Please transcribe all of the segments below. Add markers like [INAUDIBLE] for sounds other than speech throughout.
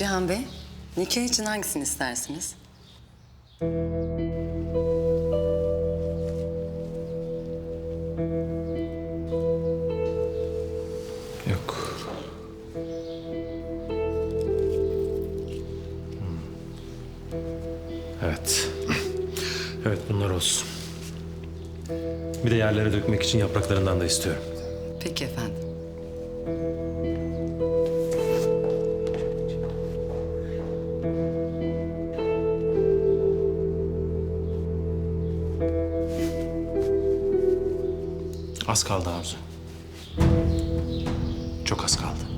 Cihan Bey, nikah için hangisini istersiniz? Yok. Hmm. Evet. [CLEARS THROAT] Evet bunlar olsun. Bir de yerlere dökmek için yapraklarından da istiyorum. Peki efendim. Az kaldı Arzu. Çok az kaldı.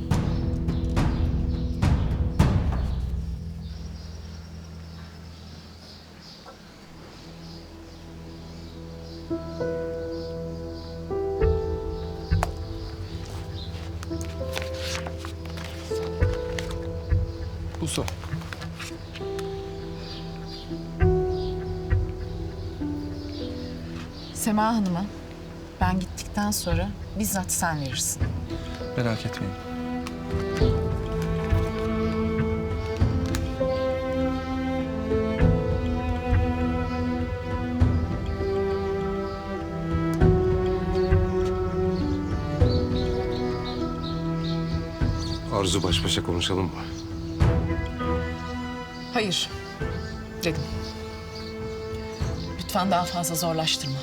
Bu son. Sema Hanım'a ben gittikten sonra bizzat sen verirsin. Merak etmeyin. Arzu baş başa konuşalım mı? Hayır dedim. Lütfen daha fazla zorlaştırma.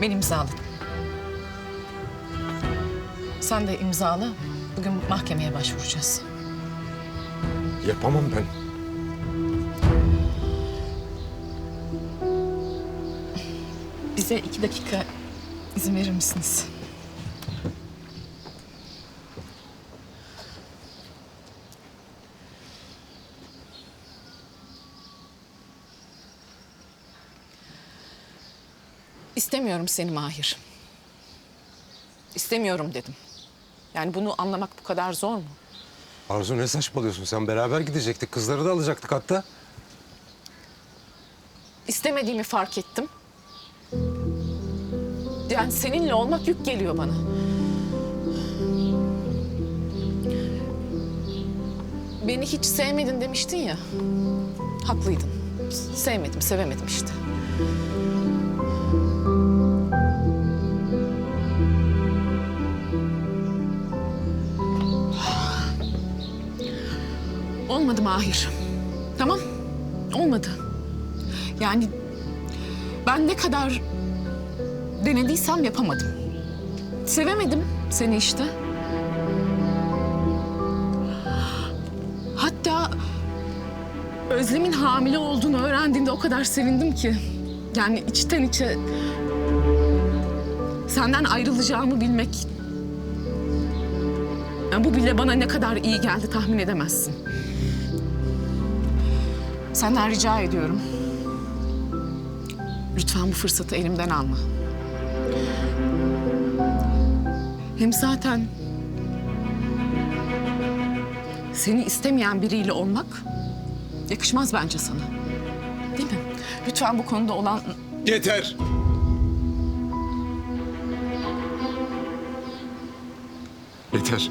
Ben imzaladım. Sen de imzala. Bugün mahkemeye başvuracağız. Yapamam ben. Bize iki dakika izin verir misiniz? İstemiyorum seni Mahir. İstemiyorum dedim. Yani bunu anlamak bu kadar zor mu? Arzu ne saçmalıyorsun? Sen beraber gidecektik. Kızları da alacaktık hatta. İstemediğimi fark ettim. Yani seninle olmak yük geliyor bana. Beni hiç sevmedin demiştin ya. Haklıydın. Sevmedim, sevemedim işte. Olmadı Mahir. Tamam? Olmadı. Yani ben ne kadar denediysem yapamadım. Sevemedim seni işte. Hatta Özlem'in hamile olduğunu öğrendiğinde o kadar sevindim ki. Yani içten içe senden ayrılacağımı bilmek... Yani bu bile bana ne kadar iyi geldi tahmin edemezsin. Senden rica ediyorum. Lütfen bu fırsatı elimden alma. Hem zaten seni istemeyen biriyle olmak yakışmaz bence sana. Değil mi? Lütfen bu konuda olan Yeter. Yeter.